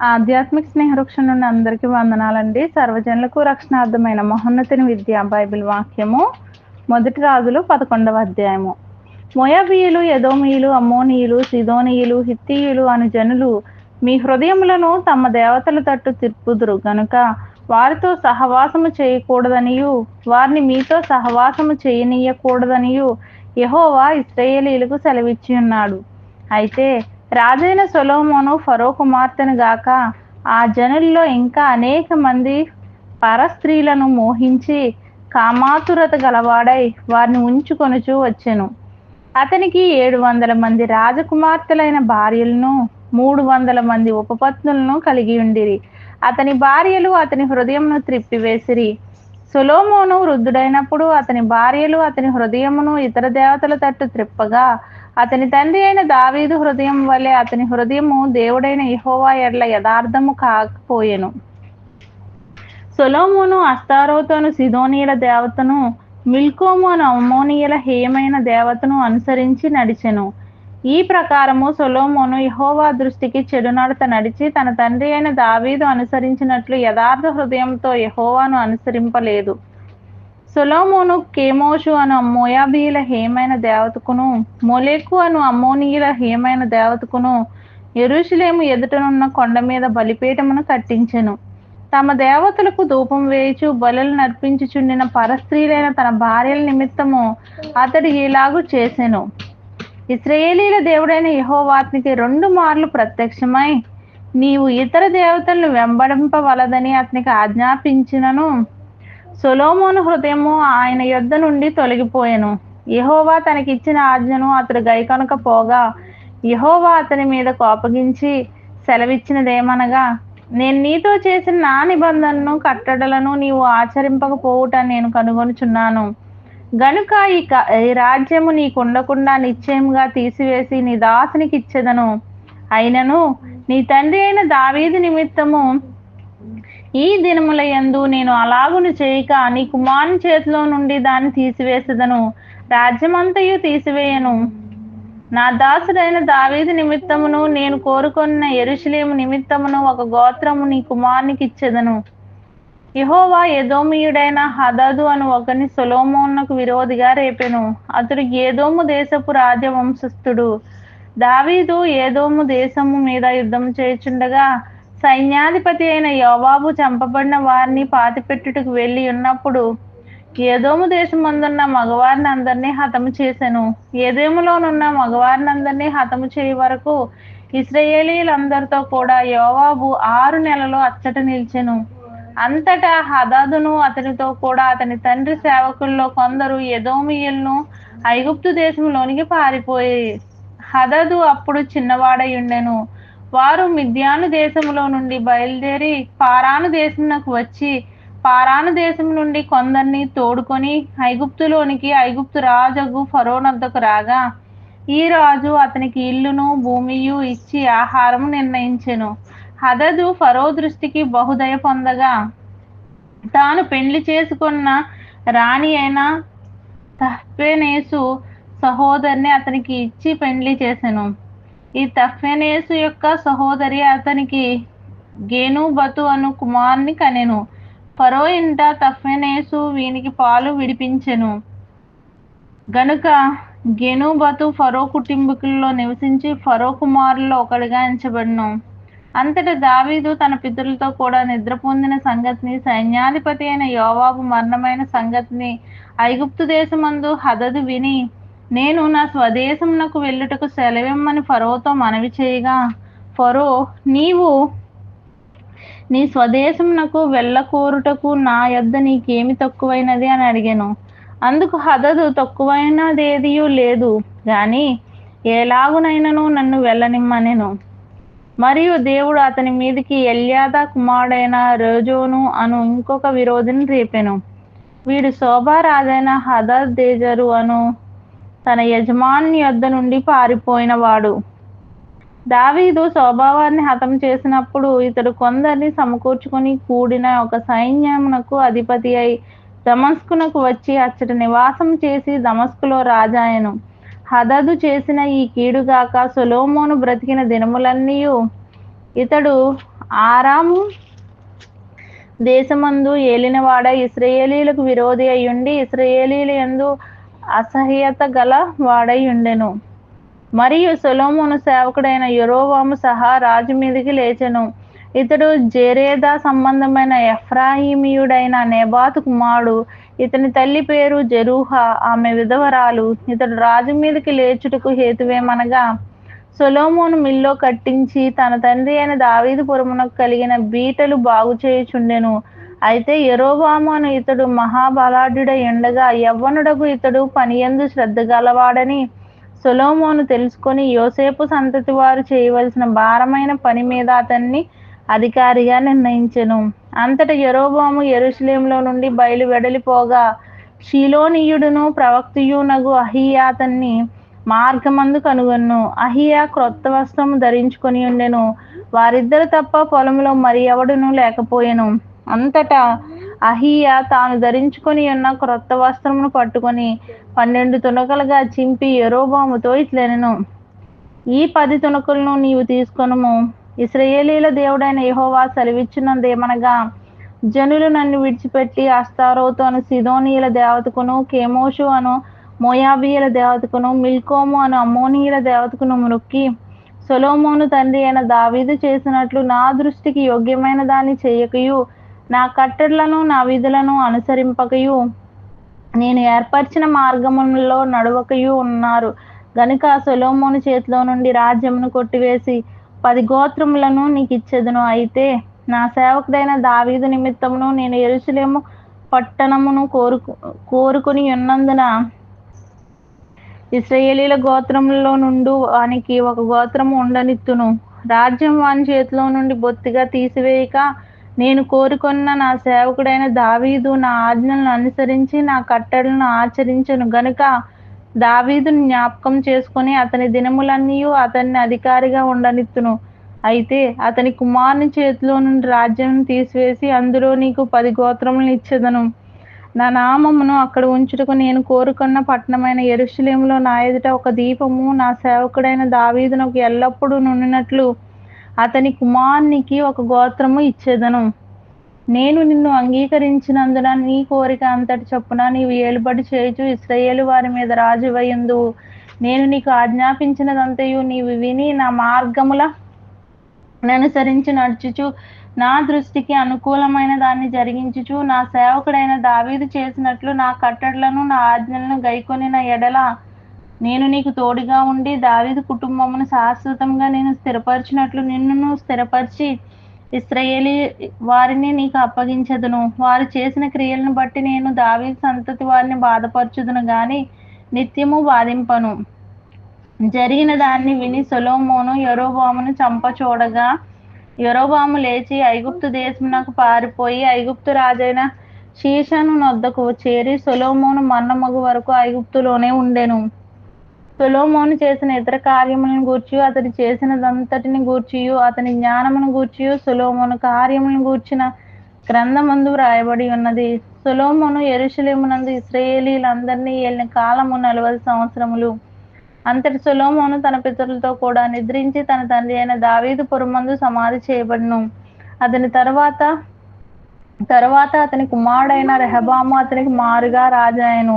ఆధ్యాత్మిక స్నేహవృక్షం నుండి అందరికీ వందనాలండి. సర్వజనులకు రక్షణార్థమైన మహోన్నతిని విద్య బైబిల్ వాక్యము. మొదటి రాజులు పదకొండవ అధ్యాయము. మొయబీయులు యదోమీయులు అమ్మోనీయులు సిదోనీయులు హిత్తీయులు అను జనులు మీ హృదయములను తమ దేవతల తట్టు తిప్పుదురు. గనుక వారితో సహవాసము చేయకూడదనియు వారిని మీతో సహవాసము చేయనీయకూడదనియు యహోవా ఇస్రయేలీలకు సెలవిచ్చి ఉన్నాడు. అయితే రాజైన సొలోమోను ఫరో కుమార్తెను గాక ఆ జనుల్లో ఇంకా అనేక మంది పరస్త్రీలను మోహించి కామాతురత గలవాడై వారిని ఉంచుకొనుచూ వచ్చెను. అతనికి ఏడు వందల మంది రాజకుమార్తెలైన భార్యలను మూడు వందల మంది ఉపపత్నులను కలిగి ఉండిరి. అతని భార్యలు అతని హృదయమును త్రిప్పివేసిరి. సొలోమోను వృద్ధుడైనప్పుడు అతని భార్యలు అతని హృదయమును ఇతర దేవతల తట్టు త్రిప్పగా అతని తండ్రి అయిన దావీదు హృదయం వలె అతని హృదయము దేవుడైన ఇహోవా ఎడ్ల యథార్థము కాకపోయెను. సొలోమోను అస్తారోతోను సిదోనీల దేవతను మిల్కోము అను అమ్మోనీయుల హేయమైన దేవతను అనుసరించి నడిచెను. ఈ ప్రకారము సొలోమోను యహోవా దృష్టికి చెడునడత నడిచి తన తండ్రి అయిన దావీదు అనుసరించినట్లు యథార్థ హృదయంతో యహోవాను అనుసరింపలేదు. సొలోమోను కేమోషు అను మోయాబీయుల హేమైన దేవతకును మొలేకు అను అమ్మోనీయుల హేమైన దేవతకును ఎరుషులేము ఎదుటనున్న కొండ మీద బలిపీఠమును కట్టించెను. తమ దేవతలకు ధూపం వేయచు బలులు నర్పించుచుండిన పరస్త్రీలైన తన భార్యల నిమిత్తము అతడు ఇలాగు చేసెను. ఇస్రయేలీల దేవుడైన యహోవాత్నికి రెండు మార్లు ప్రత్యక్షమై నీవు ఇతర దేవతలను వెంబడింపవలదని అతనికి ఆజ్ఞాపించినను. సొలోమోను హృదయము ఆయన యొద్ద నుండి తొలగిపోయాను. యహోవా తనకిచ్చిన ఆజ్ఞను అతడు గైకొనక పోగా యహోవా అతని మీద కోపగించి సెలవిచ్చినదేమనగా నేను నీతో చేసిన నా నిబంధనను కట్టడలను నీవు ఆచరింపకపోవుట నేను కనుగొనుచున్నాను. గనుక ఈ క- ఈ రాజ్యము నీకుండకుండా నిశ్చయంగా తీసివేసి నీ దాసునికి ఇచ్చేదను అయినను నీ తండ్రి అయిన దావీది నిమిత్తము ఈ దినముల యందు నేను అలాగును చేయక నీ కుమారుని చేతిలో నుండి దాన్ని తీసివేసేదను. రాజ్యమంతయు తీసివేయను. నా దాసుడైన దావీదు నిమిత్తమును నేను కోరుకున్న ఎరుషలేము నిమిత్తమును ఒక గోత్రము నీ కుమారునికి ఇచ్చేదను. యహోవా ఎదోమియుడైన హదదు అను ఒకని సొలోమోనుకు విరోధిగా రేపెను. అతడు ఏదోము దేశపు రాజవంశస్థుడు. దావీదు ఏదోము దేశము మీద యుద్ధం చేయుచుండగా సైన్యాధిపతి అయిన యోబాబు చంపబడిన వారిని పాతిపెట్టుటకు వెళ్ళి ఉన్నప్పుడు ఏదోము దేశమందున్న మగవారిని అందరినీ హతము చేసెను. ఏదేములోనున్న మగవారిని అందరినీ హతము చేయ వరకు ఇస్రాయేలీలందరితో కూడా యోవాబు ఆరు నెలలు అచ్చట నిలిచెను. అంతటా హదాదును అతనితో కూడా అతని తండ్రి సేవకుల్లో కొందరు ఎదోమియల్ను ఐగుప్తు దేశంలోనికి పారిపోయి హదదు అప్పుడు చిన్నవాడై ఉండెను. వారు మిద్యాను దేశంలో నుండి బయలుదేరి పారాను దేశంకు వచ్చి పారాను దేశం నుండి కొందరిని తోడుకొని ఐగుప్తులోనికి ఐగుప్తు రాజగు ఫరోనద్దకు రాగా ఈ రాజు అతనికి ఇల్లును భూమియు ఇచ్చి ఆహారము నిర్ణయించెను. హదదు ఫరో దృష్టికి బహుదయ పొందగా తాను పెళ్ళి చేసుకున్న రాణి అయిన తహ్పెనేసు సహోదరిని అతనికి ఇచ్చి పెళ్ళి చేసెను. ఈ తఫెనేసు యొక్క సహోదరి అతనికి గేనుబతు అను కుమారుని కనెను. ఫరో ఇంట తఫెనేసు వీనికి పాలు విడిపించెను. గనుక గెనుబతు ఫరో కుటుంబీకుల్లో నివసించి ఫరో కుమారుల్లో ఒకడిగా ఎంచబడిను. అంతటి దావీదు తన పితరులతో కూడా నిద్ర పొందిన సంగతిని సైన్యాధిపతి అయిన యోవాబు మరణమైన సంగతిని ఐగుప్తు దేశమందు హదదు విని నేను నా స్వదేశమునకు వెళ్ళుటకు సెలవిమ్మని ఫరోతో మనవి చేయగా ఫరో నీవు నీ స్వదేశమునకు వెళ్ళకూరుటకు నా యొద్ద నీకేమి తక్కువైనది? అని అడిగాను. అందుకు హదదు తక్కువైనదేదియూ లేదు గాని ఎలాగునైనను నన్ను వెళ్ళనిమ్మనెను. మరియు దేవుడు అతని మీదికి ఎల్యాదా కుమారుడైన రోజోను అను ఇంకొక విరోధిని రేపెను. వీడు శోభారాజైన దేజరు అను తన యజమాని యొద్ద నుండి పారిపోయినవాడు. దావీదు స్వభావాన్ని హతం చేసినప్పుడు ఇతడు కొందరిని సమకూర్చుకొని కూడిన ఒక సైన్యమునకు అధిపతి అయి దమస్కునకు వచ్చి అచ్చట నివాసం చేసి దమస్కులో రాజాయను హదదు చేసిన ఈ కీడుగాక సొలోమోను బ్రతికిన దినములన్నీ ఇతడు ఆరాము దేశమందు ఏలినవాడ ఇస్రయేలీలకు విరోధి అయ్యుండి ఇస్రాయేలీల యందు అసహ్యత గల వాడై ఉండెను మరియు సొలోమును సేవకుడైన యురోవాము సహా రాజు మీదికి లేచెను. ఇతడు జెరేదా సంబంధమైన ఎఫ్రాయిమీయుడైన నేబాత్ కుమారుడు. ఇతని తల్లి పేరు జెరూహా ఆమె విధవరాలు. ఇతడు రాజు మీదకి లేచుటకు హేతువేమనగా సొలోమోను మిల్లో కట్టించి తన తండ్రి అయిన దావీదు పురమునకు కలిగిన బీటలు బాగు చేయుచుండెను అయితే యెరోబాము అను ఇతడు మహాబలాఢ్యుడ ఎండగా యవ్వనుడకు ఇతడు పనియందు శ్రద్ధ గలవాడని సొలోమోను తెలుసుకొని యోసేపు సంతతి వారు చేయవలసిన భారమైన పని మీద అతన్ని అధికారిగా నిర్ణయించెను. అంతట యరోబాము యెరూషలేములో నుండి బయలు వెడలిపోగా షీలోనీయుడును ప్రవక్తయునగు అహియా అతన్ని మార్గమందు కనుగొన్ను. అహియా క్రొత్త వస్త్రము ధరించుకొని ఉండెను. వారిద్దరు తప్ప పొలంలో మరి ఎవడును లేకపోయెను. అంతటా అహియా తాను ధరించుకొని ఉన్న క్రొత్త వస్త్రమును పట్టుకొని పన్నెండు తునకలుగా చింపి ఎరోబాముతో ఇట్లెనను. ఈ పది తునకలను నీవు తీసుకొనుము. ఇస్రయేలీల దేవుడైన యహోవా సెలవిచ్చినదేమనగా జనులు నన్ను విడిచిపెట్టి అస్తారోతో అను సిదోనీయుల దేవతకును కేమోషు అను మోయాబీయుల దేవతకును మిల్కోము అను అమ్మోనీయుల దేవతకును మొక్కి సొలోమోను తండ్రి అయిన దావీదు చేసినట్లు నా దృష్టికి యోగ్యమైన దాన్ని చేయకయు. నా కట్టడలను నా విధులను అనుసరింపకయు. నేను ఏర్పరిచిన మార్గములలో నడవకయు ఉన్నారు. గనుక సొలోమోను చేతిలో నుండి రాజ్యమును కొట్టివేసి పది గోత్రములను నీకు ఇచ్చేదను అయితే నా సేవకుడైన దావీదు నిమిత్తమును నేను ఎరుసలేము పట్టణమును కోరుకు కోరుకుని ఉన్నందున ఇస్రాయేలీల గోత్రములలో నుండి వానికి ఒక గోత్రము ఉండనిత్తును. రాజ్యం వాని చేతిలో నుండి బొత్తిగా తీసివేయక నేను కోరుకున్న నా సేవకుడైన దావీదు నా ఆజ్ఞలను అనుసరించి నా కట్టడలను ఆచరించను. గనుక దావీదును జ్ఞాపకం చేసుకొని అతని దినములన్నీ అతన్ని అధికారిగా ఉండనిత్తును. అయితే అతని కుమారుని చేతిలో నుండి రాజ్యం తీసివేసి అందులో నీకు పది గోత్రములను ఇచ్చేదను. నా నామమును అక్కడ ఉంచుటకు నేను కోరుకున్న పట్టణమైన ఎరుషలేములో నా ఎదుట ఒక దీపము నా సేవకుడైన దావీదునకు ఎల్లప్పుడూ నుండినట్లు అతని కుమారునికి ఒక గోత్రము ఇచ్చేదను. నేను నిన్ను అంగీకరించినందున నీ కోరిక అంతటి చొప్పున నీవు ఏలుబడి చేయుచు ఇస్రయేలు వారి మీద రాజువయ్యుందు నేను నీకు ఆజ్ఞాపించినదంతయు నీవు విని నా మార్గముల అనుసరించి నడుచుచు నా దృష్టికి అనుకూలమైన దాన్ని జరిగించుచు నా సేవకుడైన దావీదు చేసినట్లు నా కట్టడలను నా ఆజ్ఞలను గైకొని నా ఎడల నేను నీకు తోడుగా ఉండి దావీదు కుటుంబమును శాశ్వతంగా నేను స్థిరపరిచినట్లు నిన్నును స్థిరపరిచి ఇస్రాయేలీ వారిని నీకు అప్పగించదును. వారు చేసిన క్రియలను బట్టి నేను దావీదు సంతతి వారిని బాధపరచుదును గాని నిత్యము బాధింపను జరిగిన దాన్ని విని సొలోమోను యరోబామును చంప చూడగా యరోబాము లేచి ఐగుప్తు దేశమునకు పారిపోయి ఐగుప్తు రాజైన శీషను నొద్దకు చేరి సొలోమోను మన్నమగు వరకు ఐగుప్తులోనే ఉండెను. సొలోమోను చేసిన ఇతర కార్యములను గూర్చి అతడు చేసినదంతటిని గూర్చియు అతని జ్ఞానమును గూర్చియు సొలోమోను కార్యములను గూర్చిన గ్రంథమందు వ్రాయబడి ఉన్నది. సొలోమోను ఎరుషులేమునందు ఇస్రాయేలీలందరినీ ఏలిన కాలము నలభై సంవత్సరములు. అంతటి సొలోమోను తన పితరులతో కూడా నిద్రించి తన తండ్రి అయిన దావీదు పురమందు సమాధి చేయబడును. అతని తర్వాత తర్వాత అతని కుమారుడైన రెహబాము అతనికి మారుగా రాజాయను